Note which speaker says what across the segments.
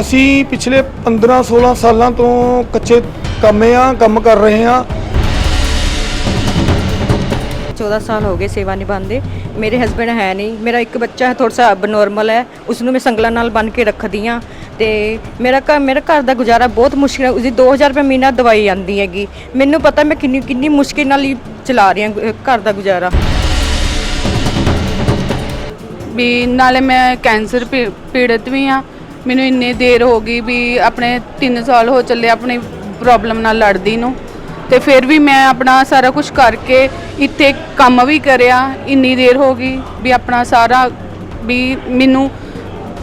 Speaker 1: ਅਸੀਂ ਪਿਛਲੇ 15-16 ਸਾਲਾਂ ਤੋਂ ਕੱਚੇ ਕੰਮੇ ਆ ਕੰਮ ਕਰ ਰਹੇ ਆ।
Speaker 2: 14 ਸਾਲ ਹੋ ਗਏ ਸੇਵਾ ਨਿਭਾਉਂਦੇ ਮੇਰੇ ਹਸਬੰਡ ਹੈ ਨਹੀਂ। ਮੇਰਾ ਇੱਕ ਬੱਚਾ ਹੈ ਥੋੜਾ ਸਾ ਅਬਨੋਰਮਲ ਹੈ। ਉਸ ਨੂੰ ਮੈਂ ਸੰਗਲਾਂ ਨਾਲ ਬੰਨ ਕੇ ਰੱਖਦੀ ਆ ਤੇ ਮੇਰਾ ਘਰ ਮੇਰਾ ਘਰ ਦਾ ਗੁਜ਼ਾਰਾ ਬਹੁਤ ਮੁਸ਼ਕਿਲ ਹੈ। ਉਸਦੀ 2000 ਰੁਪਏ ਮਹੀਨਾ ਦਵਾਈ ਆਂਦੀ ਹੈਗੀ। ਮੈਨੂੰ ਪਤਾ ਮੈਂ ਕਿੰਨੀ ਕਿੰਨੀ ਮੁਸ਼ਕਿਲ ਨਾਲ ਹੀ ਚਲਾ ਰਹੀ ਹਾਂ ਘਰ ਦਾ ਗੁਜ਼ਾਰਾ।
Speaker 3: ਵੀ ਨਾਲੇ ਮੈਂ ਕੈਂਸਰ ਪੀ- ਪੀੜਤ ਵੀ ਆ ਮੈਨੂੰ ਇੰਨੀ ਦੇਰ ਹੋ ਗਈ ਵੀ ਆਪਣੇ 3 ਸਾਲ ਹੋ ਚੱਲੇ ਆਪਣੀ ਪ੍ਰੋਬਲਮ ਨਾਲ ਲੜਦੀ ਨੂੰ। ਤੇ ਫਿਰ ਵੀ ਮੈਂ ਆਪਣਾ ਸਾਰਾ ਕੁਝ ਕਰਕੇ ਇੱਥੇ ਕੰਮ ਵੀ ਕਰਿਆ, ਇੰਨੀ ਦੇਰ ਹੋ ਗਈ ਵੀ ਆਪਣਾ ਸਾਰਾ ਵੀ ਮੈਨੂੰ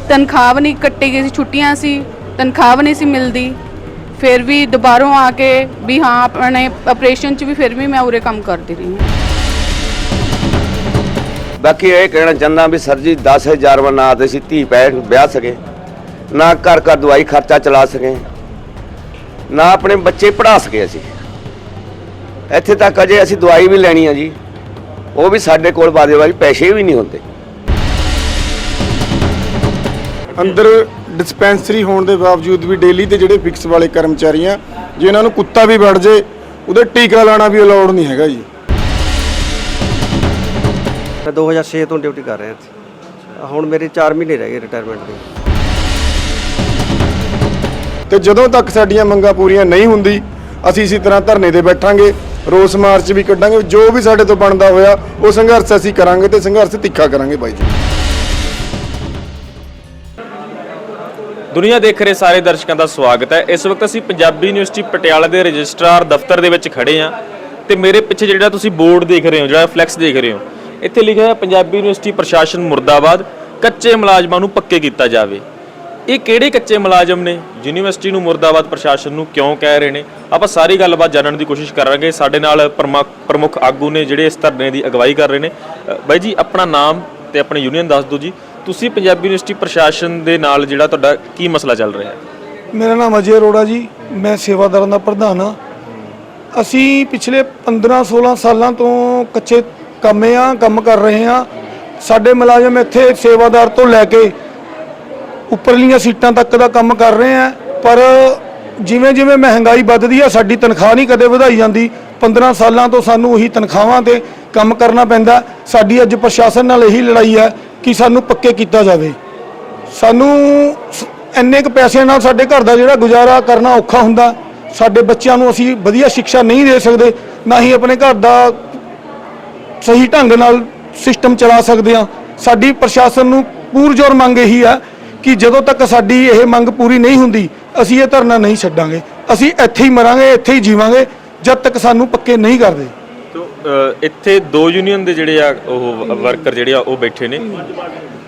Speaker 3: ਤਨਖਾਹ ਵੀ ਨਹੀਂ ਕੱਟੀ ਗਈ ਸੀ, ਛੁੱਟੀਆਂ ਸੀ, ਤਨਖਾਹ ਵੀ ਨਹੀਂ ਸੀ ਮਿਲਦੀ। ਫਿਰ ਵੀ ਦੁਬਾਰੋਂ ਆ ਕੇ ਵੀ ਹਾਂ, ਆਪਣੇ ਆਪਰੇਸ਼ਨ 'ਚ ਵੀ ਫਿਰ ਵੀ ਮੈਂ ਉਰੇ ਕੰਮ ਕਰਦੀ ਰਹੀ ਹਾਂ।
Speaker 4: ਬਾਕੀ ਇਹ ਕਹਿਣਾ ਚਾਹੁੰਦਾ ਵੀ ਸਰ ਜੀ 10000 ਵਾ ਨਾ ਤੇ ਅਸੀਂ ਧੀ ਪੈ ਵਿਆਹ ਸਕੇ। ਨਾ ਘਰ ਘਰ ਦਵਾਈ ਖਰਚਾ ਚਲਾ ਸਕੇ ਨਾ ਆਪਣੇ ਬੱਚੇ ਪੜ੍ਹਾ ਸਕੇ ਅਸੀਂ। ਇੱਥੇ ਤੱਕ ਅਜੇ ਅਸੀਂ ਦਵਾਈ ਵੀ ਲੈਣੀ ਆ ਜੀ ਉਹ ਵੀ ਸਾਡੇ ਕੋਲ ਬਾਦੇ ਵਾਲੀ ਪੈਸੇ ਵੀ ਨਹੀਂ ਹੁੰਦੇ।
Speaker 1: ਅੰਦਰ ਡਿਸਪੈਂਸਰੀ ਹੋਣ ਦੇ ਬਾਵਜੂਦ ਵੀ ਡੇਲੀ ਤੇ ਜਿਹੜੇ ਫਿਕਸ ਵਾਲੇ ਕਰਮਚਾਰੀ ਆ ਜੇ ਇਹਨਾਂ ਨੂੰ ਕੁੱਤਾ ਵੀ ਵੜ ਜੇ ਉਹਦੇ ਟੀਕਾ ਲਾਣਾ ਵੀ ਅਲਾਉਡ ਨਹੀਂ ਹੈਗਾ ਜੀ।
Speaker 5: ਮੈਂ 2006 ਤੋਂ ਡਿਊਟੀ ਕਰ ਰਿਹਾ ਇੱਥੇ। ਹੁਣ ਮੇਰੇ 4 ਮਹੀਨੇ ਰਹਿ ਗਏ ਰਿਟਾਇਰਮੈਂਟ ਦੇ।
Speaker 1: ਤੇ ਜਦੋਂ ਤੱਕ ਸਾਡੀਆਂ ਮੰਗਾਂ ਪੂਰੀਆਂ ਨਹੀਂ ਹੁੰਦੀ, ਅਸੀਂ ਇਸੇ ਤਰ੍ਹਾਂ ਧਰਨੇ ਤੇ ਬੈਠਾਂਗੇ, ਰੋਸ ਮਾਰਚ ਵੀ ਕੱਢਾਂਗੇ, ਜੋ ਵੀ ਸਾਡੇ ਤੋਂ ਬਣਦਾ ਹੋਇਆ, ਉਹ ਸੰਘਰਸ਼ ਅਸੀਂ ਕਰਾਂਗੇ ਤੇ ਸੰਘਰਸ਼ ਤਿੱਖਾ ਕਰਾਂਗੇ ਬਾਈ ਜੀ।
Speaker 6: ਦੁਨੀਆ ਦੇਖ ਰਹੇ ਸਾਰੇ ਦਰਸ਼ਕਾਂ ਦਾ ਸਵਾਗਤ ਹੈ। ਇਸ ਵਕਤ ਅਸੀਂ ਪੰਜਾਬੀ ਯੂਨੀਵਰਸਿਟੀ ਪਟਿਆਲਾ ਦੇ ਰਜਿਸਟਰਾਰ ਦਫ਼ਤਰ ਦੇ ਵਿੱਚ ਖੜੇ ਹਾਂ ਤੇ ਮੇਰੇ ਪਿੱਛੇ ਜਿਹੜਾ ਤੁਸੀਂ ਬੋਰਡ ਦੇਖ ਰਹੇ ਹੋ, ਜਿਹੜਾ ਫਲੈਕਸ ਦੇਖ ਰਹੇ ਹੋ, ਇੱਥੇ ਲਿਖਿਆ ਹੈ ਪੰਜਾਬੀ ਯੂਨੀਵਰਸਿਟੀ ਪ੍ਰਸ਼ਾਸਨ ਮੁਰਦਾਬਾਦ, ਕੱਚੇ ਮੁਲਾਜ਼ਮਾਂ ਨੂੰ ਪੱਕੇ ਕੀਤਾ ਜਾਵੇ। ਇਹ ਕਿਹੜੇ ਕੱਚੇ ਮੁਲਾਜ਼ਮ ਨੇ? ਯੂਨੀਵਰਸਿਟੀ ਨੂੰ ਮੁਰਦਾਬਾਦ ਪ੍ਰਸ਼ਾਸਨ ਨੂੰ ਕਿਉਂ ਕਹਿ ਰਹੇ ਨੇ? ਆਪਾਂ ਸਾਰੀ ਗੱਲਬਾਤ ਜਾਣਨ ਦੀ ਕੋਸ਼ਿਸ਼ ਕਰਾਂਗੇ। ਸਾਡੇ ਨਾਲ ਪ੍ਰਮੁੱਖ ਪ੍ਰਮੁੱਖ ਆਗੂ ਨੇ ਜਿਹੜੇ ਇਸ ਧਰਨੇ ਦੀ ਅਗਵਾਈ ਕਰ ਰਹੇ ਨੇ। ਬਾਈ ਜੀ, ਆਪਣਾ ਨਾਮ ਤੇ ਆਪਣੀ ਯੂਨੀਅਨ ਦੱਸ ਦਿਓ ਜੀ। ਤੁਸੀਂ ਪੰਜਾਬੀ ਯੂਨੀਵਰਸਿਟੀ ਪ੍ਰਸ਼ਾਸਨ ਦੇ ਨਾਲ ਜਿਹੜਾ ਤੁਹਾਡਾ ਕੀ ਮਸਲਾ ਚੱਲ ਰਿਹਾ ਹੈ?
Speaker 1: ਮੇਰਾ ਨਾਮ ਅਜੇ ਅਰੋੜਾ ਜੀ। ਮੈਂ ਸੇਵਾਦਾਰਾਂ ਦਾ ਪ੍ਰਧਾਨ ਹਾਂ। ਅਸੀਂ ਪਿਛਲੇ 15-16 ਸਾਲਾਂ ਤੋਂ ਕੱਚੇ ਕੰਮੇ ਆ, ਕੰਮ ਕਰ ਰਹੇ ਹਾਂ ਸਾਡੇ ਮੁਲਾਜ਼ਮ ਇੱਥੇ ਸੇਵਾਦਾਰ ਤੋਂ ਲੈ ਕੇ ਉੱਪਰਲੀਆਂ ਸੀਟਾਂ ਤੱਕ ਦਾ ਕੰਮ ਕਰ ਰਹੇ ਆ, ਪਰ ਜਿਵੇਂ ਜਿਵੇਂ ਮਹਿੰਗਾਈ ਵੱਧਦੀ ਆ, ਸਾਡੀ ਤਨਖਾਹ ਨਹੀਂ ਕਦੇ ਵਧਾਈ ਜਾਂਦੀ। 15 ਸਾਲਾਂ ਤੋਂ ਸਾਨੂੰ ਉਹੀ ਤਨਖਾਹਾਂ ਤੇ ਕੰਮ ਕਰਨਾ ਪੈਂਦਾ। ਸਾਡੀ ਅੱਜ ਪ੍ਰਸ਼ਾਸਨ ਨਾਲ ਇਹੀ ਲੜਾਈ ਹੈ ਕਿ ਸਾਨੂੰ ਪੱਕੇ ਕੀਤਾ ਜਾਵੇ। ਸਾਨੂੰ ਸ- ਇੰਨੇ ਕੁ ਪੈਸਿਆਂ ਨਾਲ ਸਾਡੇ ਘਰ ਦਾ ਜਿਹੜਾ ਗੁਜ਼ਾਰਾ ਕਰਨਾ ਔਖਾ ਹੁੰਦਾ, ਸਾਡੇ ਬੱਚਿਆਂ ਨੂੰ ਅਸੀਂ ਵਧੀਆ ਸਿੱਖਿਆ ਨਹੀਂ ਦੇ ਸਕਦੇ, ਨਾ ਹੀ ਆਪਣੇ ਘਰ ਦਾ ਸਹੀ ਢੰਗ ਨਾਲ ਸਿਸਟਮ ਚਲਾ ਸਕਦੇ ਹਾਂ। ਸਾਡੀ ਪ੍ਰਸ਼ਾਸਨ ਨੂੰ ਪੂਰਜੋਰ ਮੰਗ ਇਹੀ ਹੈ ਕਿ ਜਦੋਂ ਤੱਕ ਸਾਡੀ ਇਹ ਮੰਗ ਪੂਰੀ ਨਹੀਂ ਹੁੰਦੀ ਅਸੀਂ ਇਹ ਧਰਨਾ ਨਹੀਂ ਛੱਡਾਂਗੇ। ਅਸੀਂ ਇੱਥੇ ਹੀ ਮਰਾਂਗੇ ਇੱਥੇ ਹੀ ਜੀਵਾਂਗੇ ਜਦ ਤੱਕ ਸਾਨੂੰ ਪੱਕੇ ਨਹੀਂ ਕਰਦੇ।
Speaker 6: ਤੋ ਇੱਥੇ ਦੋ ਯੂਨੀਅਨ ਦੇ ਜਿਹੜੇ ਆ ਉਹ ਵਰਕਰ ਜਿਹੜੇ ਆ ਉਹ ਬੈਠੇ ਨੇ?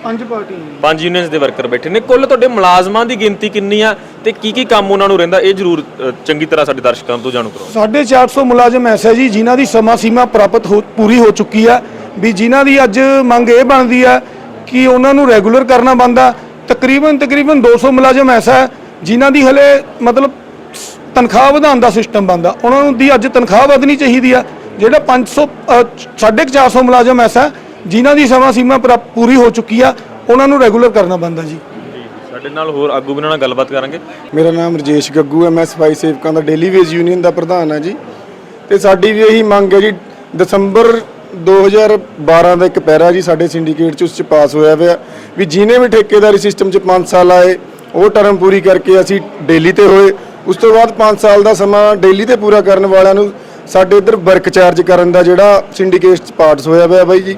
Speaker 1: ਪੰਜ ਪਾਰਟੀਆਂ
Speaker 6: ਪੰਜ ਯੂਨੀਅਨਸ ਦੇ ਵਰਕਰ ਬੈਠੇ ਨੇ। ਕੁੱਲ ਤੁਹਾਡੇ ਮੁਲਾਜ਼ਮਾਂ ਦੀ ਗਿਣਤੀ ਕਿੰਨੀ ਆ ਤੇ ਕੀ ਕੀ ਕੰਮ ਉਹਨਾਂ ਨੂੰ ਰਹਿੰਦਾ? ਇਹ ਜਰੂਰ ਚੰਗੀ ਤਰ੍ਹਾਂ ਸਾਡੇ ਦਰਸ਼ਕਾਂ ਤੋਂ ਜਾਣੂ ਕਰੋ।
Speaker 1: 450 ਮੁਲਾਜ਼ਮ ਐਸਾ ਜੀ ਜਿਨ੍ਹਾਂ ਦੀ ਸਮਾਂ ਸੀਮਾ ਪ੍ਰਾਪਤ ਹੋ ਪੂਰੀ ਹੋ ਚੁੱਕੀ ਹੈ ਵੀ ਜਿਨ੍ਹਾਂ ਦੀ ਅੱਜ ਮੰਗ ਇਹ ਬਣਦੀ ਹੈ ਕਿ ਉਹਨਾਂ ਨੂੰ ਰੈਗੂਲਰ ਕਰਨਾ ਬੰਦਾ ਤਕਰੀਬਨ ਤਕਰੀਬਨ 200 ਮੁਲਾਜ਼ਮ ਐਸਾ ਹੈ ਜਿਨ੍ਹਾਂ ਦੀ ਹਲੇ ਮਤਲਬ ਤਨਖਾਹ ਵਧਾਉਣ ਦਾ ਸਿਸਟਮ ਬੰਦਾ ਉਹਨਾਂ ਨੂੰ ਦੀ ਅੱਜ ਤਨਖਾਹ ਵਧਣੀ ਚਾਹੀਦੀ ਆ ਜਿਹੜਾ 500 ਅ, 450 ਮੁਲਾਜ਼ਮ ਐਸਾ ਹੈ, ਜਿਨ੍ਹਾਂ ਦੀ ਸਮਾਂ ਸੀਮਾ ਪ੍ਰਾ- ਪੂਰੀ ਹੋ ਚੁੱਕੀ ਆ ਉਹਨਾਂ ਨੂੰ ਰੈਗੂਲਰ ਕਰਨਾ ਬੰਦਾ ਜੀ।
Speaker 6: ਸਾਡੇ ਨਾਲ ਹੋਰ ਆਗੂ ਵੀ ਨਾਲ ਗੱਲਬਾਤ ਕਰਾਂਗੇ।
Speaker 1: ਮੇਰਾ ਨਾਮ ਰਜੇਸ਼ ਗੱਗੂ ਹੈ ਮੈਂ ਸਫ਼ਾਈ ਸੇਵਕਾਂ ਦਾ ਡੇਲੀ ਵੇਜ ਯੂਨੀਅਨ ਦਾ ਪ੍ਰਧਾਨ ਹਾਂ ਜੀ। ਤੇ ਸਾਡੀ ਵੀ ਇਹੀ ਮੰਗ ਹੈ ਜੀ ਦਸੰਬਰ 2012 ਦਾ ਇੱਕ ਪੈਰਾ ਜੀ ਸਾਡੇ ਸਿੰਡੀਕੇਟ ਚ ਉਸ ਚ ਪਾਸ ਹੋਇਆ ਹੋਇਆ ਵੀ ਜਿਹਨੇ ਵੀ ਠੇਕੇਦਾਰੀ ਸਿਸਟਮ ਚ 5 ਸਾਲ ਆਏ, ਉਹ ਟਰਮ ਪੂਰੀ ਕਰਕੇ ਅਸੀਂ ਡੇਲੀ ਤੇ ਹੋਏ। ਉਸ ਤੋਂ ਬਾਅਦ 5 ਸਾਲ ਦਾ ਸਮਾਂ ਡੇਲੀ ਤੇ ਪੂਰਾ ਕਰਨ ਵਾਲਿਆਂ ਨੂੰ ਸਾਡੇ ਇੱਧਰ ਵਰਕ ਚਾਰਜ ਕਰਨ ਦਾ ਜਿਹੜਾ ਸਿੰਡੀਕੇਟ ਚ ਪਾਰਟਸ ਹੋਇਆ ਹੋਇਆ ਬਾਈ ਜੀ।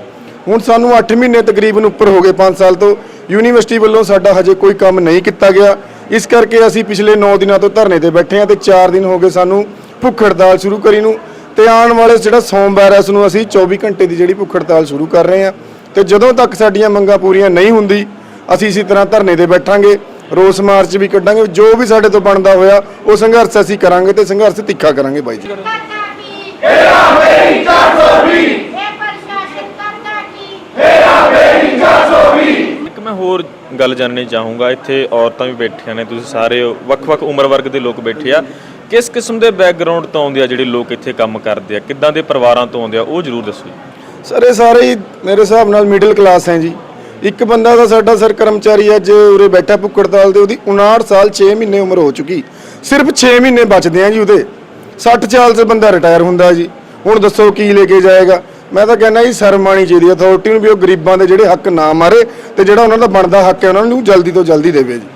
Speaker 1: ਹੁਣ ਸਾਨੂੰ 8 ਮਹੀਨੇ ਤਕਰੀਬਨ ਉੱਪਰ ਹੋ ਗਏ 5 ਸਾਲ ਤੋਂ। ਯੂਨੀਵਰਸਿਟੀ ਵੱਲੋਂ ਸਾਡਾ ਹਜੇ ਕੋਈ ਕੰਮ ਨਹੀਂ ਕੀਤਾ ਗਿਆ। ਇਸ ਕਰਕੇ ਅਸੀਂ ਪਿਛਲੇ 9 ਦਿਨਾਂ ਤੋਂ ਧਰਨੇ ਤੇ ਬੈਠੇ ਹਾਂ ਤੇ 4 ਦਿਨ ਹੋ ਗਏ ਸਾਨੂੰ ਭੁੱਖ ਹੜਤਾਲ ਸ਼ੁਰੂ ਕਰੀ ਨੂੰ। ਤੇ ਆਉਣ ਵਾਲੇ ਜਿਹੜਾ ਸੋਮਵਾਰ ਹੈ ਨੂੰ ਅਸੀਂ 24 ਘੰਟੇ ਦੀ ਜਿਹੜੀ ਭੁੱਖ ਹੜਤਾਲ ਸ਼ੁਰੂ ਕਰ ਰਹੇ ਹਾਂ। ਤੇ ਜਦੋਂ ਤੱਕ ਸਾਡੀਆਂ ਮੰਗਾਂ ਪੂਰੀਆਂ ਨਹੀਂ ਹੁੰਦੀ, ਅਸੀਂ ਇਸੇ ਤਰ੍ਹਾਂ ਧਰਨੇ ਤੇ ਬੈਠਾਂਗੇ, ਰੋਸ ਮਾਰਚ ਵੀ ਕੱਢਾਂਗੇ, ਜੋ ਵੀ ਸਾਡੇ ਤੋਂ ਬਣਦਾ ਹੋਇਆ, ਉਹ ਸੰਘਰਸ਼ ਅਸੀਂ ਕਰਾਂਗੇ ਤੇ ਸੰਘਰਸ਼ ਤਿੱਖਾ ਕਰਾਂਗੇ ਬਾਈ ਜੀ।
Speaker 7: ਇਹ ਪ੍ਰਸ਼ਾਸਨ ਕਰਦਾ ਕੀ
Speaker 6: ਇੱਕ ਮੈਂ ਹੋਰ ਗੱਲ ਜਾਣਨੀ ਚਾਹੂੰਗਾ, ਇੱਥੇ ਔਰਤਾਂ ਵੀ ਬੈਠੀਆਂ ਨੇ, ਤੁਸੀਂ ਸਾਰੇ ਵੱਖ-ਵੱਖ ਉਮਰ ਵਰਗ ਦੇ ਲੋਕ ਬੈਠੇ ਆ। ਕਿਸ ਕਿਸਮ ਦੇ ਬੈਕਗ੍ਰਾਉਂਡ ਤੋਂ ਆਉਂਦੇ ਆ ਜਿਹੜੇ ਲੋਕ ਇੱਥੇ ਕੰਮ ਕਰਦੇ ਆ? ਕਿੱਦਾਂ ਦੇ ਪਰਿਵਾਰਾਂ ਤੋਂ ਆਉਂਦੇ ਆ? ਉਹ ਜ਼ਰੂਰ ਦੱਸੋ ਜੀ।
Speaker 1: ਸਰ, ਇਹ ਸਾਰੇ ਹੀ ਮੇਰੇ ਹਿਸਾਬ ਨਾਲ ਮਿਡਲ ਕਲਾਸ ਹੈ ਜੀ।
Speaker 8: ਇੱਕ ਬੰਦਾ ਦਾ ਸਾਡਾ ਸਰ ਕਰਮਚਾਰੀ ਅੱਜ ਉਰੇ ਬੈਠਾ ਭੁੱਕੜਤਾਲ ਦੇ ਉਹਦੀ 59 ਸਾਲ 6 ਮਹੀਨੇ ਉਮਰ ਹੋ ਚੁੱਕੀ। ਸਿਰਫ 6 ਮਹੀਨੇ ਬਚਦੇ ਆ ਜੀ ਉਹਦੇ। 60 ਸਾਲ 'ਚ ਬੰਦਾ ਰਿਟਾਇਰ ਹੁੰਦਾ ਜੀ। ਹੁਣ ਦੱਸੋ ਕੀ ਲੈ ਕੇ ਜਾਏਗਾ? ਮੈਂ ਤਾਂ ਕਹਿੰਦਾ ਜੀ, ਸ਼ਰਮ ਆਉਣੀ ਚਾਹੀਦੀ ਅਥਾਰਟੀ ਨੂੰ ਵੀ ਉਹ ਗਰੀਬਾਂ ਦੇ ਜਿਹੜੇ ਹੱਕ ਨਾ ਮਾਰੇ ਤੇ ਜਿਹੜਾ ਉਹਨਾਂ ਦਾ ਬਣਦਾ ਹੱਕ ਹੈ, ਉਹਨਾਂ ਨੂੰ ਜਲਦੀ ਤੋਂ ਜਲਦੀ ਦੇਵੇ ਜੀ।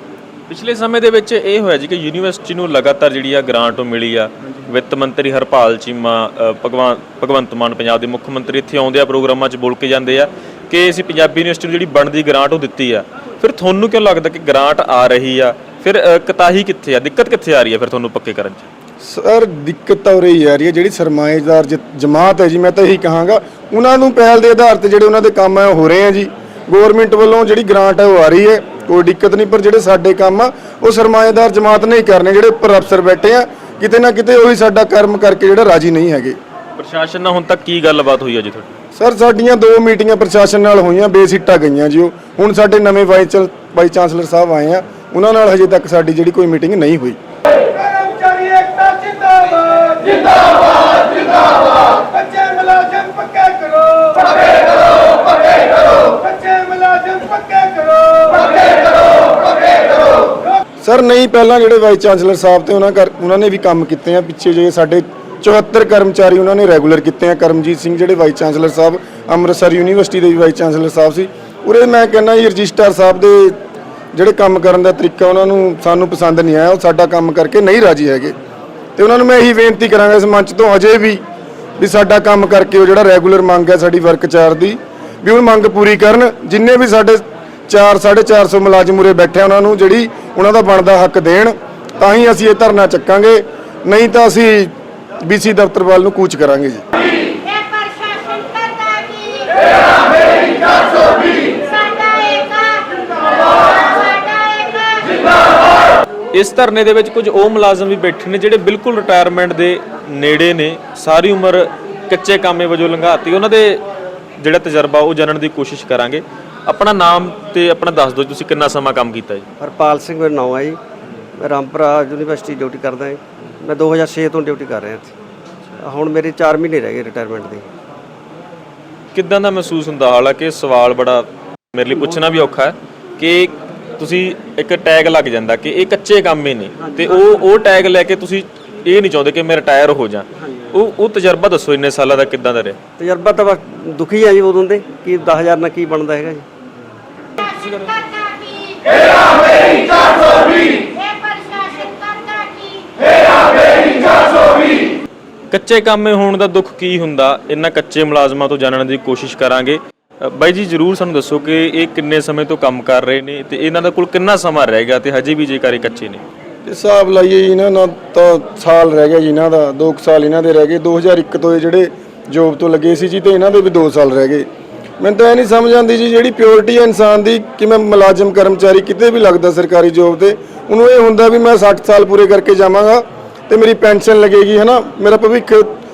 Speaker 6: ਪਿਛਲੇ ਸਮੇਂ ਦੇ ਵਿੱਚ ਇਹ ਹੋਇਆ ਜੀ ਕਿ ਯੂਨੀਵਰਸਿਟੀ ਨੂੰ ਲਗਾਤਾਰ ਜਿਹੜੀ ਆ ਗ੍ਰਾਂਟ ਉਹ ਮਿਲੀ ਆ। ਵਿੱਤ ਮੰਤਰੀ ਹਰਪਾਲ ਚੀਮਾ ਭਗਵਾਨ ਭਗਵੰਤ ਮਾਨ ਪੰਜਾਬ ਦੇ ਮੁੱਖ ਮੰਤਰੀ ਇੱਥੇ ਆਉਂਦੇ ਆ ਪ੍ਰੋਗਰਾਮਾਂ 'ਚ ਬੋਲ ਕੇ ਜਾਂਦੇ ਆ ਕਿ ਅਸੀਂ ਪੰਜਾਬੀ ਯੂਨੀਵਰਸਿਟੀ ਨੂੰ ਜਿਹੜੀ ਬਣਦੀ ਗ੍ਰਾਂਟ ਉਹ ਦਿੱਤੀ ਆ। ਫਿਰ ਤੁਹਾਨੂੰ ਕਿਉਂ ਲੱਗਦਾ ਕਿ ਗ੍ਰਾਂਟ ਆ ਰਹੀ ਆ? ਫਿਰ ਕਤਾਹੀ ਕਿੱਥੇ ਆ? ਦਿੱਕਤ ਕਿੱਥੇ ਆ ਰਹੀ ਆ ਫਿਰ ਤੁਹਾਨੂੰ ਪੱਕੇ ਕਰਨ 'ਚ?
Speaker 8: ਸਰ ਦਿੱਕਤ ਤਾਂ ਹੀ ਆ ਰਹੀ ਹੈ ਜਿਹੜੀ ਸਰਮਾਏਦਾਰ ਜਮਾਤ ਹੈ ਜੀ ਮੈਂ ਤਾਂ ਇਹੀ ਕਹਾਂਗਾ ਉਹਨਾਂ ਨੂੰ ਪਹਿਲ ਦੇ ਆਧਾਰ ਤੇ ਜਿਹੜੇ ਉਹਨਾਂ ਦੇ ਕੰਮ ਉਹ ਹੋ ਰਹੇ ਆ ਜੀ। ਗਵਰਨਮੈਂਟ ਵੱਲੋਂ ਜਿਹੜੀ ਗ੍ਰਾਂਟ ਹੈ ਉਹ ਆ ਰਹੀ ਹੈ। ਕੋਈ ਦਿੱਕਤ ਨਹੀਂ ਪਰ ਜਿਹੜੇ ਸਾਡੇ ਕੰਮ ਆ ਉਹ ਸਰਮਾਏਦਾਰ ਜਮਾਤ ਨੇ ਹੀ ਕਰਨੇ ਜਿਹੜੇ ਉੱਪਰ ਅਫਸਰ ਬੈਠੇ ਆ ਕਿਤੇ ਨਾ ਕਿਤੇ ਉਹੀ ਸਾਡਾ ਕਰਮ ਕਰਕੇ ਜਿਹੜਾ ਰਾਜੀ ਨਹੀਂ ਹੈਗੇ।
Speaker 6: ਪ੍ਰਸ਼ਾਸਨ ਨਾਲ ਹੁਣ ਤੱਕ ਕੀ ਗੱਲਬਾਤ ਹੋਈ ਆ ਜੀ ਤੁਹਾਡੀ?
Speaker 8: ਸਰ ਸਾਡੀਆਂ ਦੋ ਮੀਟਿੰਗਾਂ ਪ੍ਰਸ਼ਾਸਨ ਨਾਲ ਹੋਈਆਂ ਬੇਸਿੱਟਾ ਗਈਆਂ ਜੀ ਉਹ। ਹੁਣ ਸਾਡੇ ਨਵੇਂ ਵਾਈਸ ਚਾਂਸਲਰ ਸਾਹਿਬ ਆਏ ਆ ਉਹਨਾਂ ਨਾਲ ਹਜੇ ਤੱਕ ਸਾਡੀ ਜਿਹੜੀ ਕੋਈ ਮੀਟਿੰਗ ਨਹੀਂ ਹੋਈ
Speaker 1: ਕਰਮਚਾਰੀ ਏਕਤਾ ਜਿੰਦਾਬਾਦ ਜਿੰਦਾਬਾਦ ਜਿੰਦਾਬਾਦ ਬੱਚੇ ਮੁਲਾਜ਼ਮ ਪੱਕੇ ਕਰੋ ਪੱਕੇ ਕਰੋ ਪੱਕੇ ਕਰੋ ਬੱਚੇ ਮੁਲਾਜ਼ਮ ਪੱਕੇ ਕਰੋ ਪੱਕੇ ਕਰੋ ਪੱਕੇ ਕਰੋ
Speaker 8: ਸਰ ਨਹੀਂ ਪਹਿਲਾਂ ਜਿਹੜੇ ਵਾਈਸ ਚਾਂਸਲਰ ਸਾਹਿਬ ਤੇ ਉਹਨਾਂ ਕਰ ਉਹਨਾਂ ਨੇ ਵੀ ਕੰਮ ਕੀਤੇ ਆ, ਪਿੱਛੇ ਜੇ ਸਾਡੇ 74 ਕਰਮਚਾਰੀ ਉਹਨਾਂ ਨੇ ਰੈਗੂਲਰ ਕੀਤੇ ਆ, ਕਰਮਜੀਤ ਸਿੰਘ ਜਿਹੜੇ ਵਾਈਸ ਚਾਂਸਲਰ ਸਾਹਿਬ, ਅੰਮ੍ਰਿਤਸਰ ਯੂਨੀਵਰਸਿਟੀ ਦੇ ਵੀ ਵਾਈਸ ਚਾਂਸਲਰ ਸਾਹਿਬ ਸੀ। ਉਰੇ ਮੈਂ ਕਹਿੰਦਾ ਜੀ, ਰਜਿਸਟਰ ਸਾਹਿਬ ਦੇ ਜਿਹੜੇ ਕੰਮ ਕਰਨ ਦਾ ਤਰੀਕਾ ਉਹਨਾਂ ਨੂੰ ਸਾਨੂੰ ਪਸੰਦ ਨਹੀਂ ਆਇਆ, ਉਹ ਸਾਡਾ ਕੰਮ ਕਰਕੇ ਨਹੀਂ ਰਾਜੀ ਹੈਗੇ। ਤੇ ਉਹਨਾਂ ਨੂੰ ਮੈਂ ਇਹੀ ਬੇਨਤੀ ਕਰਾਂਗਾ ਇਸ ਮੰਚ ਤੋਂ ਅਜੇ ਵੀ ਵੀ ਸਾਡਾ ਕੰਮ ਕਰਕੇ ਉਹ ਜਿਹੜਾ ਰੈਗੂਲਰ ਮੰਗ ਹੈ ਸਾਡੀ ਵਰਕ ਚਾਰ ਦੀ, ਵੀ ਉਹ ਮੰਗ ਪੂਰੀ ਕਰਨ, ਜਿੰਨੇ ਵੀ ਸਾਡੇ 4 450 ਮੁਲਾਜ਼ਮ ਉਰੇ ਬੈਠੇ ਉਹਨਾਂ ਨੂੰ ਜਿਹੜੀ ਉਹਨਾਂ ਦਾ ਬਣਦਾ ਹੱਕ ਦੇਣ ਤਾਂ ਹੀ ਅਸੀਂ ਇਹ ਧਰਨਾ ਚੱਕਾਂਗੇ ਨਹੀਂ ਤਾਂ ਅਸੀਂ ਬੀਸੀ ਦਫ਼ਤਰ ਵੱਲ ਨੂੰ ਕੂਚ ਕਰਾਂਗੇ ਜੀ।
Speaker 7: ਇਹ ਪ੍ਰਸ਼ਾਸਨ ਕਰਦਾ ਕੀ? ਤੇਰਾ ਮੇਰੀ 420 ਸਾਡਾ ਏਕਾ। ਸਾਡਾ ਏਕਾ।
Speaker 6: ਇਸ ਧਰਨੇ ਦੇ ਵਿੱਚ ਕੁਝ ਉਹ ਮੁਲਾਜ਼ਮ ਵੀ ਬੈਠੇ ਨੇ ਜਿਹੜੇ ਬਿਲਕੁਲ ਰਿਟਾਇਰਮੈਂਟ ਦੇ ਨੇੜੇ ਨੇ ਸਾਰੀ ਉਮਰ ਕੱਚੇ ਕਾਮੇ ਵਜੋਂ ਲੰਘਾਤੀ। ਉਹਨਾਂ ਦੇ ਜਿਹੜਾ ਤਜਰਬਾ ਉਹ ਜਾਣਨ ਦੀ ਕੋਸ਼ਿਸ਼ ਕਰਾਂਗੇ। ਆਪਣਾ ਨਾਮ ਤੇ ਆਪਣਾ ਦੱਸ ਦਿਓ ਤੁਸੀਂ ਕਿੰਨਾ ਸਮਾਂ ਕੰਮ ਕੀਤਾ ਜੀ?
Speaker 5: ਹਰਪਾਲ ਸਿੰਘ ਮੇਰਾ ਨਾਮ ਹੈ ਜੀ। ਮੈਂ ਰਾਮਪੁਰਾ ਯੂਨੀਵਰਸਿਟੀ ਡਿਊਟੀ ਕਰਦਾ ਹਾਂ ਮੈਂ 2006 ਤੋਂ ਡਿਊਟੀ ਕਰ ਰਿਹਾ ਇੱਥੇ। ਹੁਣ ਮੇਰੇ 4 ਮਹੀਨੇ ਰਹਿ ਗਏ ਰਿਟਾਇਰਮੈਂਟ ਦੇ।
Speaker 6: ਕਿੱਦਾਂ ਦਾ ਮਹਿਸੂਸ ਹੁੰਦਾ? ਹਾਲਾਂਕਿ ਸਵਾਲ ਬੜਾ ਮੇਰੇ ਲਈ ਪੁੱਛਣਾ ਵੀ ਔਖਾ ਹੈ ਕਿ ਤੁਸੀਂ ਇੱਕ ਟੈਗ ਲੱਗ ਜਾਂਦਾ ਕਿ ਇਹ ਕੱਚੇ ਕੰਮ ਹੀ ਨੇ ਤੇ ਉਹ ਉਹ ਟੈਗ ਲੈ ਕੇ ਤੁਸੀਂ ਇਹ ਨਹੀਂ ਚਾਹੁੰਦੇ ਕਿ ਮੈਂ ਰਿਟਾਇਰ ਹੋ ਜਾ। ਉਹ ਉਹ ਤਜਰਬਾ ਦੱਸੋ ਇੰਨੇ ਸਾਲਾਂ ਦਾ ਕਿੱਦਾਂ ਦਾ ਰਿਹਾ?
Speaker 5: ਤਜਰਬਾ ਤਾਂ ਬਸ ਦੁਖੀ ਆ ਜੀ ਉਦੋਂ ਦੇ ਕਿ 10000 ਨਾਲ ਕੀ ਬਣਦਾ ਹੈਗਾ ਜੀ।
Speaker 7: ਪ੍ਰਸ਼ਾਸਨ ਕਰਦਾ ਕੀ ਤੇਰਾ ਮੇਰੀ 420 ਇਹ ਪ੍ਰਸ਼ਾਸਨ ਕਰਦਾ ਕੀ
Speaker 6: ਕੱਚੇ ਕਾਮੇ ਹੋਣ ਦਾ ਦੁੱਖ ਕੀ ਹੁੰਦਾ? ਇਹਨਾਂ ਕੱਚੇ ਮੁਲਾਜ਼ਮਾਂ ਤੋਂ ਜਾਣਨ ਦੀ ਕੋਸ਼ਿਸ਼ ਕਰਾਂਗੇ। ਅ, ਬਾਈ ਜੀ ਜਰੂਰ ਸਾਨੂੰ ਦੱਸੋ ਕਿ ਇਹ ਕਿੰਨੇ ਸਮੇਂ ਤੋਂ ਕੰਮ ਕਰ ਰਹੇ ਨੇ ਤੇ ਇਹਨਾਂ ਦਾ ਕੋਲ ਕਿੰਨਾ ਸਮਾਂ ਰਹਿ ਗਿਆ ਤੇ ਹਜੇ ਵੀ ਜੇਕਰ ਇਹ ਕੱਚੇ ਨੇ?
Speaker 8: ਹਿਸਾਬ ਲਾਈਏ ਜੀ ਇਹਨਾਂ ਨਾਲ ਤਾਂ ਸਾਲ ਰਹਿ ਗਿਆ ਜੀ ਇਹਨਾਂ ਦਾ 2 ਸਾਲ ਇਹਨਾਂ ਦੇ ਰਹਿ ਗਏ। 2001 ਤੋਂ ਇਹ ਜਿਹੜੇ ਜੋਬ ਤੋਂ ਲੱਗੇ ਸੀ ਜੀ ਤੇ ਇਹਨਾਂ ਦੇ ਵੀ 2 ਸਾਲ ਰਹਿ ਗਏ। ਮੈਨੂੰ ਤਾਂ ਇਹ ਨਹੀਂ ਸਮਝ ਆਉਂਦੀ ਜੀ ਜਿਹੜੀ ਪਿਓਰਿਟੀ ਹੈ ਇਨਸਾਨ ਦੀ, ਕਿ ਮੈਂ ਮੁਲਾਜ਼ਮ, ਕਰਮਚਾਰੀ ਕਿਤੇ ਵੀ ਲੱਗਦਾ ਸਰਕਾਰੀ ਜੋਬ ਤੇ। ਉਹਨੂੰ ਇਹ ਹੁੰਦਾ ਵੀ ਮੈਂ 60 ਸਾਲ ਪੂਰੇ ਕਰਕੇ ਜਾਵਾਂਗਾ ਤੇ ਮੇਰੀ ਪੈਨਸ਼ਨ ਲੱਗੇਗੀ, ਹਨਾ? ਮੇਰਾ ਭਵਿੱਖ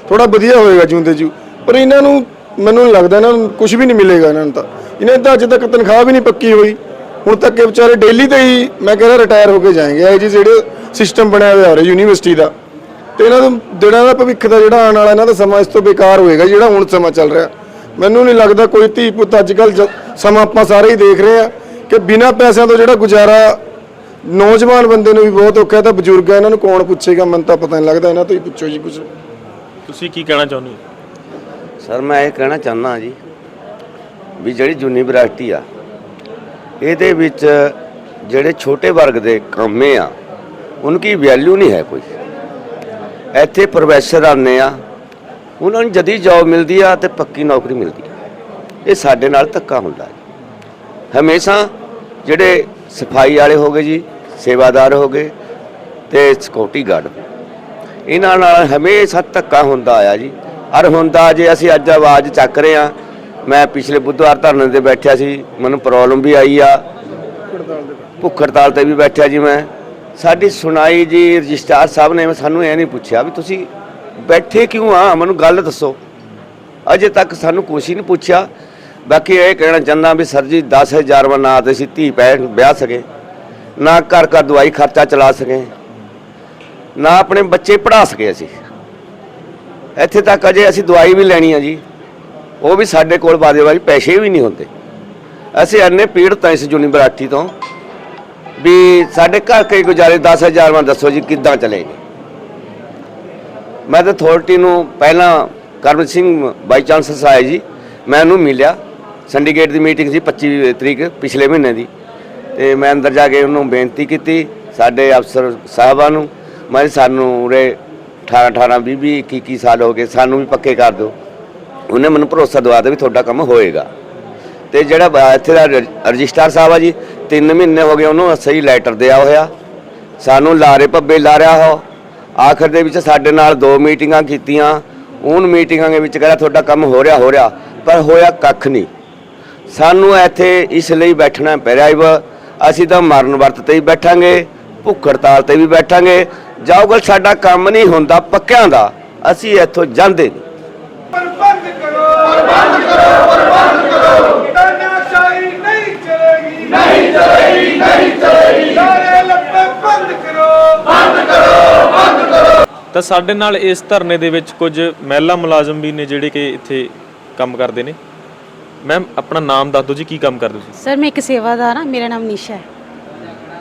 Speaker 8: ਥੋੜਾ ਵਧੀਆ ਹੋਏਗਾ ਜਿਉਂਦੇ ਜੂ। ਪਰ ਇਹਨਾਂ ਨੂੰ, ਮੈਨੂੰ ਲੱਗਦਾ ਇਹਨਾਂ ਨੂੰ ਕੁਝ ਵੀ ਨਹੀਂ ਮਿਲੇਗਾ ਇਹਨਾਂ ਨੂੰ ਤਾਂ। ਇਹਨਾਂ ਦੀ ਤਾਂ ਅਜੇ ਤੱਕ ਤਨਖਾਹ ਵੀ ਨਹੀਂ ਪੱਕੀ ਹੋਈ। ਹੁਣ ਤੱਕ ਇਹ ਵਿਚਾਰੇ ਡੇਲੀ ਤੇ ਹੀ ਮੈਂ ਕਹਿੰਦਾ ਰਿਟਾਇਰ ਹੋ ਕੇ ਜਾਣਗੇ ਇਹ ਜੀ ਜਿਹੜੇ ਸਿਸਟਮ ਬਣਿਆ ਹੋਇਆ ਹੈ ਯੂਨੀਵਰਸਿਟੀ ਦਾ। ਤੇ ਇਹਨਾਂ ਨੂੰ ਦਿਨਾਂ ਦਾ ਭਵਿੱਖ ਦਾ ਜਿਹੜਾ ਆਉਣ ਵਾਲਾ ਇਹਨਾਂ ਦਾ ਸਮਾਂ ਇਸ ਤੋਂ ਬੇਕਾਰ ਹੋਏਗਾ ਜਿਹੜਾ ਹੁਣ ਸਮਾਂ ਚੱਲ ਰਿਹਾ। ਮੈਨੂੰ ਨਹੀਂ ਲੱਗਦਾ ਕੋਈ ਧੀ ਪੁੱਤ ਅੱਜ ਕੱਲ ਸਮਾਂ ਆਪਾਂ ਸਾਰੇ ਹੀ ਦੇਖ ਰਹੇ ਆ ਕਿ ਬਿਨਾਂ ਪੈਸਿਆਂ ਤੋਂ ਜਿਹੜਾ ਗੁਜ਼ਾਰਾ ਨੌਜਵਾਨ ਬੰਦੇ ਨੂੰ ਵੀ ਬਹੁਤ ਔਖਾ ਹੈ ਤਾਂ ਬਜ਼ੁਰਗ ਹੈ ਇਹਨਾਂ ਨੂੰ ਕੌਣ ਪੁੱਛੇਗਾ? ਮੈਨੂੰ ਤਾਂ ਪਤਾ ਨਹੀਂ ਲੱਗਦਾ ਇਹਨਾਂ ਤੋਂ ਹੀ ਪੁੱਛੋ ਜੀ ਕੁਝ
Speaker 6: ਤੁਸੀਂ ਕੀ ਕਹਿਣਾ ਚਾਹੁੰਦੇ ਹੋ?
Speaker 4: ਸਰ ਮੈਂ ਇਹ ਕਹਿਣਾ ਚਾਹੁੰਦਾ ਜੀ ਵੀ ਜਿਹੜੀ ਯੂਨੀਵਰਸਿਟੀ ਆ ਇਹਦੇ ਵਿੱਚ ਜਿਹੜੇ ਛੋਟੇ ਵਰਗ ਦੇ ਕੰਮੇ ਆ, ਉਹਨਾਂ ਦੀ ਵੈਲਿਊ ਨਹੀਂ ਹੈ ਕੋਈ। ਇੱਥੇ ਪ੍ਰੋਫੈਸਰ ਆਉਂਦੇ ਆ, ਉਹਨਾਂ ਨੂੰ ਜਦੀ ਜੌਬ ਮਿਲਦੀ ਆ ਤੇ ਪੱਕੀ ਨੌਕਰੀ ਮਿਲਦੀ ਆ। ਇਹ ਸਾਡੇ ਨਾਲ ਧੱਕਾ ਹੁੰਦਾ ਹੈ। ਹਮੇਸ਼ਾ ਜਿਹੜੇ ਸਫ਼ਾਈ ਵਾਲੇ ਹੋ ਗਏ ਜੀ, ਸੇਵਾਦਾਰ ਹੋ ਗਏ ਤੇ ਸਿਕਿਉਰਿਟੀ ਗਾਰਡ ਇਹਨਾਂ ਨਾਲ ਹਮੇਸ਼ਾ ਧੱਕਾ ਹੁੰਦਾ ਆਇਆ ਜੀ। ਅਰ ਹੁੰਦਾ ਜੇ ਅਸੀਂ ਅੱਜ ਆਵਾਜ਼ ਚੱਕ ਰਹੇ ਆ ਮੈਂ ਪਿਛਲੇ ਬੁੱਧਵਾਰ ਧਰਨੇ ਤੇ ਬੈਠਿਆ ਸੀ, ਮੈਨੂੰ ਪ੍ਰੋਬਲਮ ਵੀ ਆਈ ਆ। ਭੁੱਖ ਹੜਤਾਲ ਤੇ ਵੀ ਬੈਠਿਆ ਜੀ ਮੈਂ। ਸਾਡੀ ਸੁਣਾਈ ਜੀ, ਰਜਿਸਟਰਾਰ ਸਾਹਿਬ ਨੇ ਸਾਨੂੰ ਇਹ ਨਹੀਂ ਪੁੱਛਿਆ ਵੀ ਤੁਸੀਂ ਬੈਠੇ ਕਿਉਂ ਆ? ਮੈਨੂੰ ਗੱਲ ਦੱਸੋ। ਅਜੇ ਤੱਕ ਸਾਨੂੰ ਕੁਛ ਹੀ ਨਹੀਂ ਪੁੱਛਿਆ। ਬਾਕੀ ਇਹ ਕਹਿਣਾ ਚਾਹੁੰਦਾ ਵੀ ਸਰ ਜੀ 10000 ਵਾ ਨਾ ਤੇ ਅਸੀਂ ਧੀ ਪੈਣ ਵਿਆਹ ਸਕੇ। ਨਾ ਘਰ ਘਰ ਦਵਾਈ ਖਰਚਾ ਚਲਾ ਸਕੇ। ਨਾ ਆਪਣੇ ਬੱਚੇ ਪੜ੍ਹਾ ਸਕੇ ਅਸੀਂ। ਇੱਥੇ ਤੱਕ ਅਜੇ ਅਸੀਂ ਦਵਾਈ ਵੀ ਲੈਣੀ ਆ ਜੀ। ਉਹ ਵੀ ਸਾਡੇ ਕੋਲ ਬਾਦੇ ਵਾਲੀ ਪੈਸੇ ਵੀ ਨਹੀਂ ਹੁੰਦੇ। ਅਸੀਂ ਇੰਨੇ ਪੀੜਤ ਹਾਂ ਇਸ ਯੂਨੀਵਰਸਿਟੀ ਤੋਂ ਵੀ ਸਾਡੇ ਘਰ ਕਈ ਗੁਜ਼ਾਰੇ 10000 ਮੈਂ ਦੱਸੋ ਜੀ ਕਿੱਦਾਂ ਚਲੇਗੇ ਮੈਂ ਤਾਂ ਅਥਾਰਟੀ ਨੂੰ ਪਹਿਲਾਂ ਕਰਮ ਸਿੰਘ ਬਾਈ ਚਾਂਸਲਰ ਆਏ ਜੀ, ਮੈਂ ਉਹਨੂੰ ਮਿਲਿਆ। ਸਿੰਡੀਕੇਟ ਦੀ ਮੀਟਿੰਗ ਸੀ 25 ਤਰੀਕ ਪਿਛਲੇ ਮਹੀਨੇ ਦੀ। ਤੇ ਮੈਂ ਅੰਦਰ ਜਾ ਕੇ ਉਹਨੂੰ ਬੇਨਤੀ ਕੀਤੀ ਸਾਡੇ ਅਫਸਰ ਸਾਹਿਬਾਂ ਨੂੰ, ਮੈਂ ਸਾਨੂੰ ਉਰੇ 18 18 20 20 21 21 ਸਾਲ ਹੋ ਗਏ, ਸਾਨੂੰ ਵੀ ਪੱਕੇ ਕਰ ਦਿਓ। ਉਹਨੇ ਮੈਨੂੰ ਭਰੋਸਾ ਦਵਾ ਵੀ ਤੁਹਾਡਾ ਕੰਮ ਹੋਏਗਾ। ਤੇ ਜਿਹੜਾ ਇੱਥੇ ਦਾ ਰਜ- ਰਜਿਸਟਰ ਸਾਹਿਬ ਆ ਜੀ 3 ਮਹੀਨੇ ਹੋ ਗਏ ਉਹਨੂੰ ਸਹੀ ਲੈਟਰ ਦਿਆ ਹੋਇਆ। ਸਾਨੂੰ ਲਾਰੇ ਭੱਬੇ ਲਾ ਰਿਹਾ ਹੋ ਆਖਰ ਦੇ ਵਿੱਚ ਸਾਡੇ ਨਾਲ ਦੋ ਮੀਟਿੰਗਾਂ ਕੀਤੀਆਂ। ਉਹਨ ਮੀਟਿੰਗਾਂ ਦੇ ਵਿੱਚ ਕਹਿੰਦਾ ਤੁਹਾਡਾ ਕੰਮ ਹੋ ਰਿਹਾ ਹੋ ਰਿਹਾ। ਪਰ ਹੋਇਆ ਕੱਖ ਨਹੀਂ। ਸਾਨੂੰ ਇੱਥੇ ਇਸ ਲਈ ਬੈਠਣਾ ਪੈ ਰਿਹਾ ਵਾ। ਅਸੀਂ ਤਾਂ ਮਰਨ ਵਰਤ ਤੇ ਹੀ ਬੈਠਾਂਗੇ ਭੁੱਖ ਹੜਤਾਲ ਤੇ ਵੀ ਬੈਠਾਂਗੇ। ਜਾਓਗਲ ਸਾਡਾ ਕੰਮ ਨਹੀਂ ਹੁੰਦਾ ਪੱਕਿਆਂ ਦਾ। ਅਸੀਂ ਇੱਥੋਂ ਜਾਂਦੇ ਨਹੀਂ।
Speaker 6: ਤਾਂ ਸਾਡੇ ਨਾਲ ਇਸ ਧਰਨੇ ਦੇ ਵਿੱਚ ਕੁਝ ਮਹਿਲਾ ਮੁਲਾਜ਼ਮ ਵੀ ਨੇ ਜਿਹੜੇ ਕਿ ਇੱਥੇ ਕੰਮ ਕਰਦੇ ਨੇ। ਮੈਮ ਆਪਣਾ ਨਾਮ ਦੱਸ ਦਿਓ ਜੀ, ਕੀ ਕੰਮ ਕਰਦੇ ਤੁਸੀਂ?
Speaker 9: ਸਰ ਮੈਂ ਇੱਕ ਸੇਵਾਦਾਰ ਹਾਂ, ਮੇਰਾ ਨਾਮ ਨਿਸ਼ਾ ਹੈ।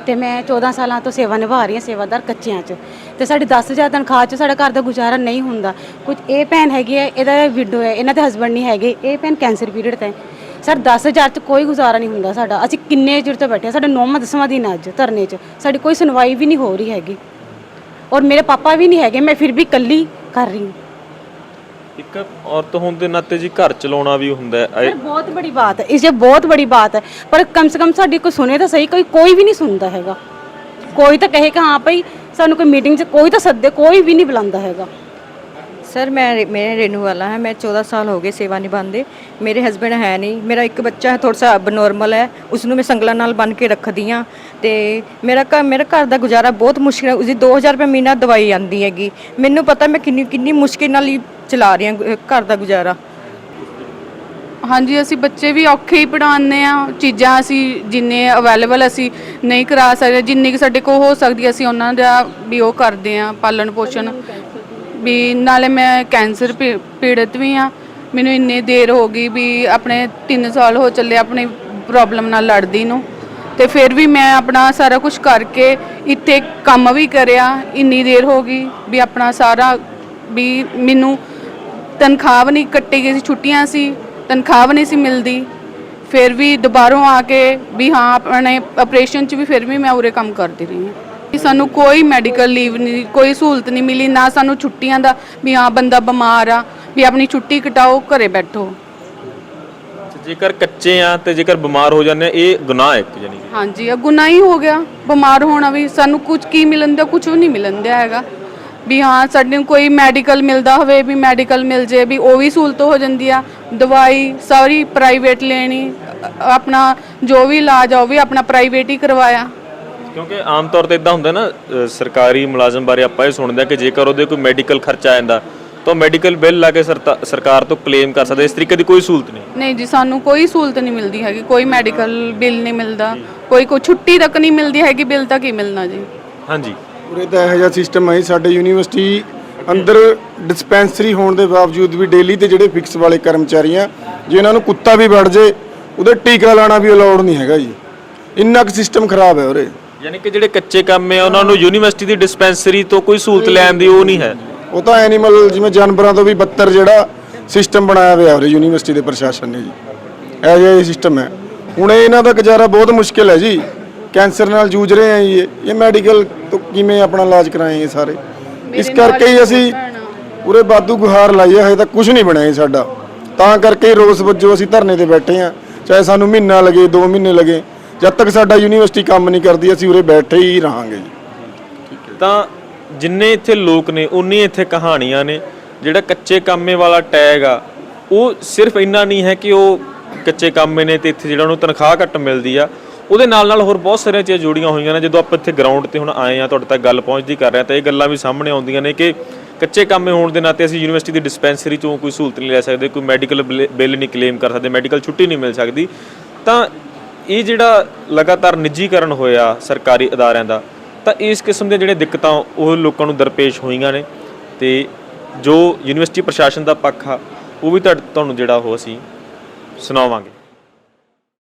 Speaker 9: ਤੇ ਮੈਂ 14 ਸਾਲਾਂ ਤੋਂ ਸੇਵਾ ਨਿਭਾ ਰਹੀ ਹਾਂ, ਸੇਵਾਦਾਰ ਕੱਚਿਆਂ 'ਚ। ਤੇ ਸਾਡੀ ਹਜ਼ਾਰ ਤਨਖਾਹ 'ਚ ਸਾਡਾ ਘਰ ਦਾ ਗੁਜ਼ਾਰਾ ਨਹੀਂ ਹੁੰਦਾ। ਕੁਝ ਇਹ ਭੈਣ ਹੈਗੀ ਹੈ ਇਹਦਾ ਵਿਡੋ ਹੈ ਇਹਨਾਂ ਦੇ ਹਸਬੰਡ ਨਹੀਂ ਹੈਗੇ ਇਹ ਭੈਣ ਕੈਂਸਰ ਪੀਰੀਅਡ ਤੇ ਸਰ 10000 'ਚ ਕੋਈ ਗੁਜ਼ਾਰਾ ਨਹੀਂ ਹੁੰਦਾ ਸਾਡਾ। ਅਸੀਂ ਕਿੰਨੇ ਚਿਰ ਤੋਂ ਬੈਠੇ ਸਾਡਾ 9ਵਾਂ 10ਵਾਂ ਦਿਨ ਅੱਜ ਧਰਨੇ 'ਚ। ਸਾਡੀ ਕੋਈ ਸੁਣਵਾਈ ਵੀ ਨਹੀਂ ਹੋ ਰਹੀ ਹੈਗੀ। ਔਰ ਮੇਰੇ ਪਾਪਾ ਵੀ ਨਹੀਂ ਹੈਗੇ ਮੈਂ ਫਿਰ ਵੀ ਕੱਲੀ ਕਰ ਰਹੀ ਹਾਂ।
Speaker 6: ਇੱਕ ਔਰਤ ਹੋਣ ਦੇ ਨਾਤੇ ਜੀ ਘਰ ਚਲਾਉਣਾ ਵੀ ਹੁੰਦਾ ਹੈ।
Speaker 9: ਇਹ- ਬਹੁਤ ਬੜੀ ਬਾਤ ਹੈ। ਇਸ ਜੇ ਬਹੁਤ ਬੜੀ ਬਾਤ ਹੈ ਪਰ ਕਮ ਸੇ ਕਮ ਸਾਡੀ ਕੋਈ ਸੁਣੇ ਤਾਂ ਸਹੀ ਕੋਈ ਕੋਈ ਵੀ ਨਹੀਂ ਸੁਣਦਾ ਹੈਗਾ। ਕੋਈ ਤਾਂ ਕਹੇ ਕਿ ਹਾਂ ਭਾਈ ਸਾਨੂੰ ਕੋਈ ਮੀਟਿੰਗ 'ਚ ਕੋਈ ਤਾਂ ਸੱਦੇ, ਕੋਈ ਵੀ ਨਹੀਂ ਬੁਲਾਉਂਦਾ ਹੈਗਾ।
Speaker 2: ਸਰ, ਮੈਂ ਰੇ- ਮੇਰੇ ਰੇਨੂ ਵਾਲਾ ਹੈ, ਮੈਂ 14 ਸਾਲ ਹੋ ਗਏ ਸੇਵਾ ਨਿਭਾਉਂਦੇ। ਮੇਰੇ ਹਸਬੰਡ ਹੈ ਨਹੀਂ, ਮੇਰਾ ਇੱਕ ਬੱਚਾ ਹੈ ਥੋੜਾ ਸਾ ਅਬਨੋਰਮਲ ਹੈ ਉਸ ਨੂੰ ਮੈਂ ਸੰਗਲਾਂ ਨਾਲ ਬੰਨ ਕੇ ਰੱਖਦੀ ਹਾਂ। ਤੇ ਮੇਰਾ ਘਰ ਮੇਰਾ ਘਰ ਦਾ ਗੁਜ਼ਾਰਾ ਬਹੁਤ ਮੁਸ਼ਕਿਲ ਹੈ, ਉਸਦੀ 2000 ਰੁਪਏ ਮਹੀਨਾ ਦਵਾਈ ਆਂਦੀ ਹੈਗੀ। ਮੈਨੂੰ ਪਤਾ ਮੈਂ ਕਿੰਨੀ ਕਿੰਨੀ ਮੁਸ਼ਕਿਲ ਨਾਲ ਹੀ ਚਲਾ ਰਹੀ ਹਾਂ ਘਰ ਦਾ ਗੁਜ਼ਾਰਾ।
Speaker 3: ਹਾਂਜੀ, ਅਸੀਂ ਬੱਚੇ ਵੀ ਔਖੇ ਹੀ ਪੜਾਉਂਦੇ ਆ ਚੀਜ਼ਾਂ ਅਸੀਂ ਜਿੰਨੇ ਅਵੇਲੇਬਲ ਅਸੀਂ ਨਹੀਂ ਕਰਾ ਸਕਦੇ। ਜਿੰਨੀ ਕਿ ਸਾਡੇ ਕੋਲ ਹੋ ਸਕਦੀ ਅਸੀਂ ਉਹਨਾਂ ਦਾ ਵੀ ਉਹ ਕਰਦੇ ਆ ਪਾਲਣ ਪੋਸ਼ਣ। ਵੀ ਨਾਲੇ ਮੈਂ ਕੈਂਸਰ ਪੀ- ਪੀੜਤ ਵੀ ਆ ਮੈਨੂੰ ਇੰਨੀ ਦੇਰ ਹੋ ਗਈ ਵੀ ਆਪਣੇ 3 ਸਾਲ ਹੋ ਚੱਲੇ ਆਪਣੀ ਪ੍ਰੋਬਲਮ ਨਾਲ ਲੜਦੀ ਨੂੰ। ਤੇ ਫਿਰ ਵੀ ਮੈਂ ਆਪਣਾ ਸਾਰਾ ਕੁਝ ਕਰਕੇ ਇੱਥੇ ਕੰਮ ਵੀ ਕਰਿਆ। ਇੰਨੀ ਦੇਰ ਹੋ ਗਈ ਵੀ ਆਪਣਾ ਸਾਰਾ ਵੀ ਮੈਨੂੰ ਤਨਖਾਹ ਵੀ ਨਹੀਂ ਕੱਟੀ ਗਈ ਸੀ, ਛੁੱਟੀਆਂ ਸੀ। ਤਨਖਾਹ ਵੀ ਨਹੀਂ ਸੀ ਮਿਲਦੀ। ਫਿਰ ਵੀ ਦੁਬਾਰੋਂ ਆ ਕੇ ਵੀ ਹਾਂ ਆਪਣੇ ਆਪਰੇਸ਼ਨ 'ਚ ਵੀ ਫਿਰ ਵੀ ਮੈਂ ਉਰੇ ਕੰਮ ਕਰਦੀ ਰਹੀ ਹਾਂ। ਕਿ ਸਾਨੂੰ ਕੋਈ ਮੈਡੀਕਲ ਲੀਵ ਨਹੀਂ ਕੋਈ ਸਹੂਲਤ ਨਹੀਂ ਮਿਲੀ ਨਾ ਸਾਨੂੰ ਛੁੱਟੀਆਂ ਦਾ ਵੀ ਹਾਂ ਬੰਦਾ ਬਿਮਾਰ ਆ ਵੀ ਆਪਣੀ ਛੁੱਟੀ ਕਟਾਓ ਘਰੇ ਬੈਠੋ।
Speaker 6: ਜੇਕਰ ਕੱਚੇ ਆ ਤੇ ਜੇਕਰ ਬਿਮਾਰ ਹੋ ਜਾਂਦੇ ਆ ਇਹ ਗੁਨਾਹ ਹੈ ਇੱਕ ਜਾਨੀ ਕਿ।
Speaker 3: ਹਾਂਜੀ ਇਹ ਗੁਨਾਹ ਹੀ ਹੋ ਗਿਆ। ਬਿਮਾਰ ਹੋਣਾ ਵੀ ਸਾਨੂੰ ਕੁਝ ਕੀ ਮਿਲਣ ਦਿਆ ਕੁਝ ਵੀ ਨਹੀਂ ਮਿਲਣ ਦਿਆ ਹੈਗਾ। ਵੀ ਹਾਂ ਸਾਡੇ ਨੂੰ ਕੋਈ ਮੈਡੀਕਲ ਮਿਲਦਾ ਹੋਵੇ ਵੀ ਮੈਡੀਕਲ ਮਿਲ ਜੇ ਵੀ ਉਹ ਵੀ ਸਹੂਲਤ ਹੋ ਜਾਂਦੀ ਆ। ਦਵਾਈ ਸਾਰੀ ਪ੍ਰਾਈਵੇਟ ਲੈਣੀ ਆਪਣਾ ਜੋ ਵੀ ਇਲਾਜ ਆ ਉਹ ਵੀ ਆਪਣਾ ਪ੍ਰਾਈਵੇਟ ਹੀ ਕਰਵਾਇਆ।
Speaker 6: ਕਿਉਂਕਿ ਆਮ ਤੌਰ ਤੇ ਇਦਾਂ ਹੁੰਦਾ ਨਾ ਅ, ਸਰਕਾਰੀ ਮੁਲਾਜ਼ਮ ਬਾਰੇ ਆਪਾਂ ਇਹ ਸੁਣਦੇ ਆ ਕਿ ਜੇਕਰ ਉਹਦੇ ਕੋਈ ਮੈਡੀਕਲ ਖਰਚਾ ਆ ਜਾਂਦਾ ਤਾਂ ਮੈਡੀਕਲ ਬਿੱਲ ਲਾ ਕੇ ਸਰਤਾ- ਸਰਕਾਰ ਤੋਂ ਕਲੇਮ ਕਰ ਸਕਦੇ ਇਸ ਤਰੀਕੇ ਦੀ ਕੋਈ ਸਹੂਲਤ ਨਹੀਂ।
Speaker 3: ਨਹੀਂ ਜੀ ਸਾਨੂੰ ਕੋਈ ਸਹੂਲਤ ਨਹੀਂ ਮਿਲਦੀ ਹੈਗੀ ਕੋਈ ਮੈਡੀਕਲ ਬਿੱਲ ਨਹੀਂ ਮਿਲਦਾ ਕੋਈ ਕੋਈ ਛੁੱਟੀ ਤੱਕ ਨਹੀਂ ਮਿਲਦੀ ਹੈਗੀ ਬਿੱਲ ਤਾਂ ਕੀ ਮਿਲਣਾ ਜੀ।
Speaker 6: ਹਾਂਜੀ।
Speaker 8: ਉਰੇ ਤਾਂ ਇਹੋ ਜਿਹਾ ਸਿਸਟਮ ਹੈ ਜੀ, ਸਾਡੇ ਯੂਨੀਵਰਸਿਟੀ ਅੰਦਰ ਡਿਸਪੈਂਸਰੀ ਹੋਣ ਦੇ ਬਾਵਜੂਦ ਵੀ ਡੇਲੀ ਤੇ ਜਿਹੜੇ ਫਿਕਸ ਵਾਲੇ ਕਰਮਚਾਰੀ ਆ ਜੇ ਇਹਨਾਂ ਨੂੰ ਕੁੱਤਾ ਵੀ ਵੜ ਜੇ ਉਹਦੇ ਟੀਕਾ ਲਾਣਾ ਵੀ ਅਲਾਉਡ ਨਹੀਂ ਹੈਗਾ ਜੀ। ਇੰਨਾ ਕੁ ਸਿਸਟਮ ਖਰਾਬ ਹੈ ਉਰੇ।
Speaker 6: ਯਾਨੀ ਕਿ ਜਿਹੜੇ ਕੱਚੇ ਕੰਮ ਆ ਉਹਨਾਂ ਨੂੰ ਯੂਨੀਵਰਸਿਟੀ ਦੀ ਡਿਸਪੈਂਸਰੀ ਤੋਂ ਕੋਈ ਸਹੂਲਤ ਲੈਣ ਦੀ ਉਹ ਨਹੀਂ ਹੈ।
Speaker 8: ਉਹ ਤਾਂ ਐਨੀਮਲ ਜਿਵੇਂ ਜਾਨਵਰਾਂ ਤੋਂ ਵੀ ਬੱਤਰ ਜਿਹੜਾ ਸਿਸਟਮ ਬਣਾਇਆ ਹੋਇਆ ਉਰੇ ਯੂਨੀਵਰਸਿਟੀ ਦੇ ਪ੍ਰਸ਼ਾਸਨ ਨੇ ਜੀ। ਇਹ ਜਿਹਾ ਇਹ ਸਿਸਟਮ ਹੈ। ਹੁਣ ਇਹ ਇਹਨਾਂ ਦਾ ਗੁਜ਼ਾਰਾ ਬਹੁਤ ਮੁਸ਼ਕਿਲ ਹੈ ਜੀ। ਕੈਂਸਰ ਨਾਲ ਜੂਝ ਰਹੇ ਆ ਜੀ ਇਹ। ਇਹ ਮੈਡੀਕਲ ਤੋਂ ਕਿਵੇਂ ਆਪਣਾ ਇਲਾਜ ਕਰਾਏਗੇ ਸਾਰੇ? ਇਸ ਕਰਕੇ ਹੀ ਅਸੀਂ ਉਰੇ ਬਾਦੂ ਗੁਹਾਰ ਲਾਈ ਹੈ ਹਜੇ ਤੱਕ ਕੁਝ ਨਹੀਂ ਬਣਿਆ ਜੀ ਸਾਡਾ। ਤਾਂ ਕਰਕੇ ਹੀ ਰੋਸ ਵਜੋਂ ਅਸੀਂ ਧਰਨੇ ਤੇ ਬੈਠੇ ਆ ਚਾਹੇ ਸਾਨੂੰ ਮਹੀਨਾ ਲੱਗੇ 2 ਮਹੀਨੇ ਲੱਗੇ ਜਦ ਤੱਕ ਸਾਡਾ ਯੂਨੀਵਰਸਿਟੀ ਕੰਮ ਨਹੀਂ ਕਰਦੀ ਅਸੀਂ ਉਰੇ ਬੈਠੇ ਹੀ ਰਹਾਂਗੇ ਜੀ।
Speaker 6: ਤਾਂ ਜਿੰਨੇ ਇੱਥੇ ਲੋਕ ਨੇ ਉਨੀ ਇੱਥੇ ਕਹਾਣੀਆਂ ਨੇ। ਜਿਹੜਾ ਕੱਚੇ ਕਾਮੇ ਵਾਲਾ ਟੈਗ ਆ ਉਹ ਸਿਰਫ ਇੰਨਾ ਨਹੀਂ ਹੈ ਕਿ ਉਹ ਕੱਚੇ ਕਾਮੇ ਨੇ ਤੇ ਇੱਥੇ ਜਿਹੜਾ ਉਹਨੂੰ ਤਨਖਾਹ ਘੱਟ ਮਿਲਦੀ ਆ। ਉਹਦੇ ਨਾਲ ਨਾਲ ਹੋਰ ਬਹੁਤ ਸਾਰੀਆਂ ਚੀਜ਼ਾਂ ਜੁੜੀਆਂ ਹੋਈਆਂ ਨੇ। ਜਦੋਂ ਆਪਾਂ ਇੱਥੇ ਗਰਾਊਂਡ ਤੇ ਹੁਣ ਆਏ ਆ ਤੁਹਾਡੇ ਤੱਕ ਗੱਲ ਪਹੁੰਚਦੀ ਕਰ ਰਹੇ ਆ ਤਾਂ ਇਹ ਗੱਲਾਂ ਵੀ ਸਾਹਮਣੇ ਆਉਂਦੀਆਂ ਨੇ ਕਿ ਕੱਚੇ ਕਾਮੇ ਹੋਣ ਦੇ ਨਾਤੇ ਅਸੀਂ ਯੂਨੀਵਰਸਿਟੀ ਦੀ ਡਿਸਪੈਂਸਰੀ ਚੋਂ ਕੋਈ ਸਹੂਲਤ ਨਹੀਂ ਲੈ ਸਕਦੇ, ਕੋਈ ਮੈਡੀਕਲ ਬਿੱਲ ਨਹੀਂ ਕਲੇਮ ਕਰ ਸਕਦੇ ਮੈਡੀਕਲ ਛੁੱਟੀ ਨਹੀਂ ਮਿਲ ਸਕਦੀ। ਤਾਂ ਇਹ ਜਿਹੜਾ ਲਗਾਤਾਰ ਨਿੱਜੀਕਰਨ ਹੋਇਆ ਸਰਕਾਰੀ ਅਦਾਰਿਆਂ ਦਾ, ਤਾਂ ਇਸ ਕਿਸਮ ਦੀਆਂ ਜਿਹੜੀਆਂ ਦਿੱਕਤਾਂ ਉਹ ਲੋਕਾਂ ਨੂੰ ਦਰਪੇਸ਼ ਹੋਈਆਂ ਨੇ ਤੇ ਜੋ ਯੂਨੀਵਰਸਿਟੀ ਪ੍ਰਸ਼ਾਸਨ ਦਾ ਪੱਖ ਆ, ਉਹ ਵੀ ਤੁਹਾਡੇ- ਤੁਹਾਨੂੰ ਜਿਹੜਾ ਉਹ ਅਸੀਂ ਸੁਣਾਵਾਂਗੇ।